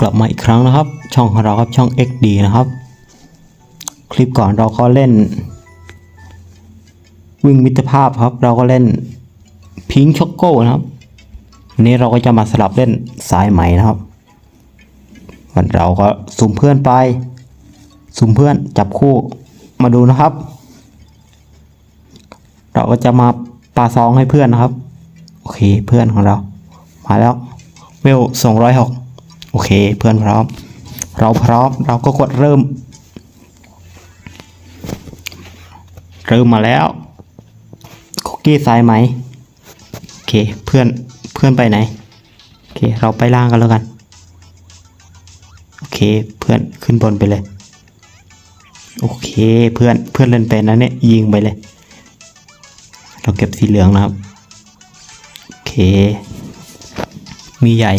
กลับมาอีกครั้งนะครับ ช่องของเราครับช่อง XD นะครับ คลิปก่อนเราก็เล่น วิ่งมิตรภาพครับ เราก็เล่นพิงช็อกโก้นะครับวันนี้เราก็จะมาสลับเล่นสายไหมนะครับวันเราก็สุ่มเพื่อนไป สุ่มเพื่อนจับคู่มาดูนะครับ เราก็จะมาปาซองให้เพื่อนนะครับ โอเคเพื่อนของเรา มาแล้วเวลสองร้อยหก โอเค เพื่อนพร้อม เราพร้อมเราก็กดเริ่ม เริ่มมาแล้วคุกกี้สายไหมโอเคเพื่อนเพื่อนไปไหนโอเค เราไปล่างกันแล้วกันโอเคเพื่อนขึ้นบนไปเลยโอเคเพื่อนเพื่อนเล่นเป็นนะเนี่ยยิงไปเลย เราเก็บสีเหลืองนะครับ โอเค มีใหญ่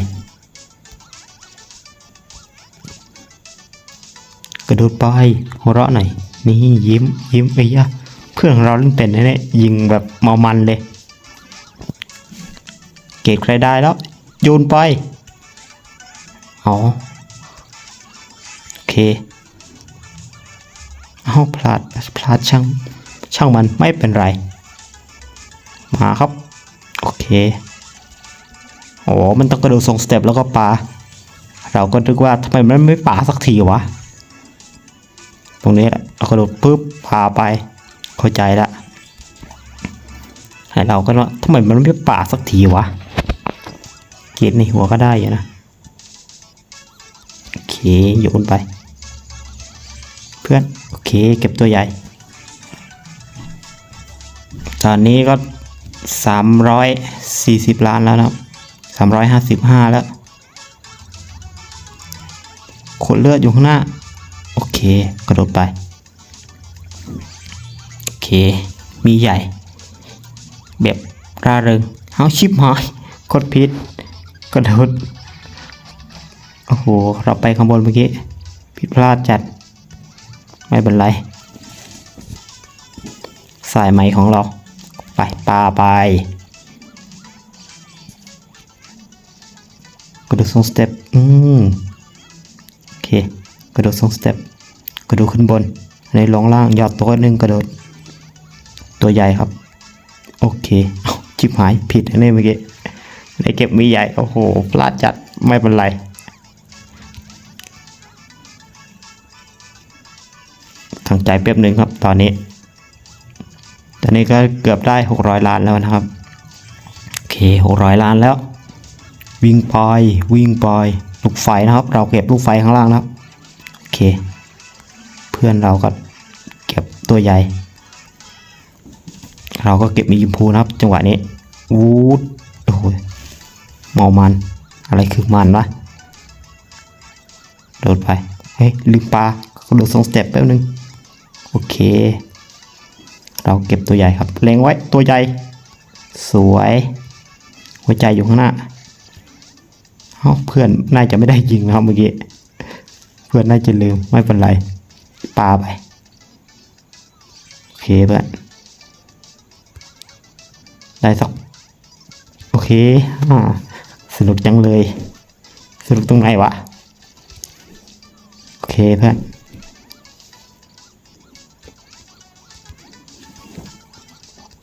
ระโดดไปหัวเราะหน่อยนี่ยิ้มยิ้มไอ้ยะเพื่อนเราเล่นเป็นนะเนี่ยยิงแบบเมามันเลย เกตใครได้แล้วโยนไปเอาโอเคเอาพลาดพลาดช่างช่างมันไม่เป็นไร มาครับ โอเคโอ้มันต้องกระโดดส่งสเต็ปแล้วก็ปาเราก็นึกว่าทำไมมันไม่ปาสักทีวะ รงนี้เรากระโดดปุ๊บพาไป เข้าใจละให้เราก็ว่าทำไมมันไม่ป่าสักทีวะเกตในหัวก็ได้อยู่นะโอเคโยนไป เพื่อนโอเค เก็บตัวใหญ่ ตอนนี้ก็ 340 ล้านแล้วนะครับ355 แล้วขนเลือดอยู่ข้างหน้า โอเค กระโดดไป โอเค มีใหญ่ แบบร่าเริงเอาชิปหอยกดพิษกระโดด โอ้โห เราไปข้างบนเมื่อกี้ ผิดพลาดจัด ไม่เป็นไร สายไหมของเรา ไปปาไปกระโดดสองสเต็ป อืม โอเค กระโดดสองสเต็ป กระโดดขึ้นบนในลงล่างยอดตัวหนึ่งกระโดด ตัวใหญ่ครับ โอเคเอาชิบหายผิดอันนี้เมื่อกี้ในเก็บมีใหญ่โอ้โหพลาดจัดไม่เป็นไรทางใจแป๊บหนึ่งครับตอนนี้ ตอนนี้ก็เกือบได้ 600 ล้านแล้วนะครับ โอเค 600 ล้านแล้ว วิ่งปอย วิ่งปอย ลูกไฟนะครับ เราเก็บลูกไฟข้างล่างนะครับ โอเค พื่อนเราก็เก็บตัวใหญ่ เราก็เก็บมียิมพูนะครับ จังหวะนี้วูดโอ้โหเมามัน อะไรคือมันวะโดดไป เฮ้ยลืมปลาก็โดดสองสเต็ปแป๊บนึง โอเค เราเก็บตัวใหญ่ครับเล็งไว้ตัวใหญ่ สวย หัวใจอยู่ข้างหน้าเอ้าเพื่อนน่าจะไม่ได้ยิงนะครับเมื่อกี้ เพื่อนน่าจะลืมไม่เป็นไร ปลาไป โอเคเพื่อนได้สัก โอเคอสนุกจังเลย สนุกตรงไหนวะ โอเคเพื่อน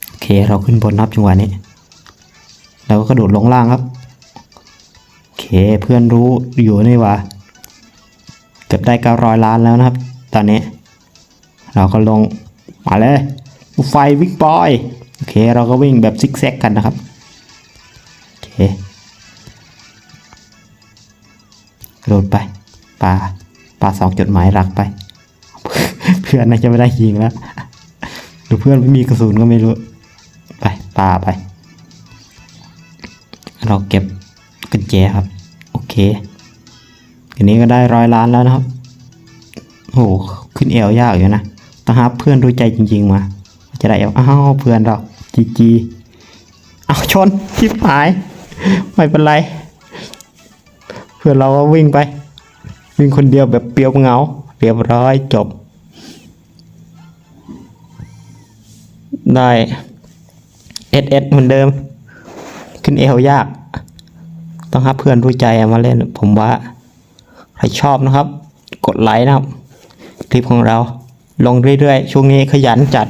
โอเคเราขึ้นบนนับจังหวะนี้เราก็กระโดดลงล่างครับ โอเคเพื่อนรู้อยู่นี่ว่าเกือบได้เก้าร้อยล้านแล้วนะครับ ตอนนี้ เราก็ลงมาเลยลูกไฟวิ่งปอยโอเค เราก็วิ่งแบบซิกแซกกันนะครับโอเคกระโดดไปปลาปลาสองจดหมายรักไป เพื่อนน่าจะไม่ได้ยิงแล้วหรือเพื่อนไม่มีกระสุนก็ไม่รู้ ไปปลาไป เราเก็บกุญแจครับ โอเคทีนี้ก็ได้ร้อยล้านแล้วนะครับ โหขึ้นเอวยากอยู่นะต้องหาเพื่อนรู้ใจจริง ๆ มา จะได้เอวอ้าวเพื่อนเราจีจีเอาชนทิพหาย ไม่เป็นไร เพื่อนเราก็วิ่งไป วิ่งคนเดียวแบบเปรียวเงาเรียบร้อยจบ ได้เอสเอสเหมือนเดิม ขึ้นเอวยาก ต้องหาเพื่อนรู้ใจมาเล่น ผมว่าใครชอบนะครับ กดไลค์นะครับ คลิปของเรา ลงเรื่อยๆ ช่วงนี้ขยันจัด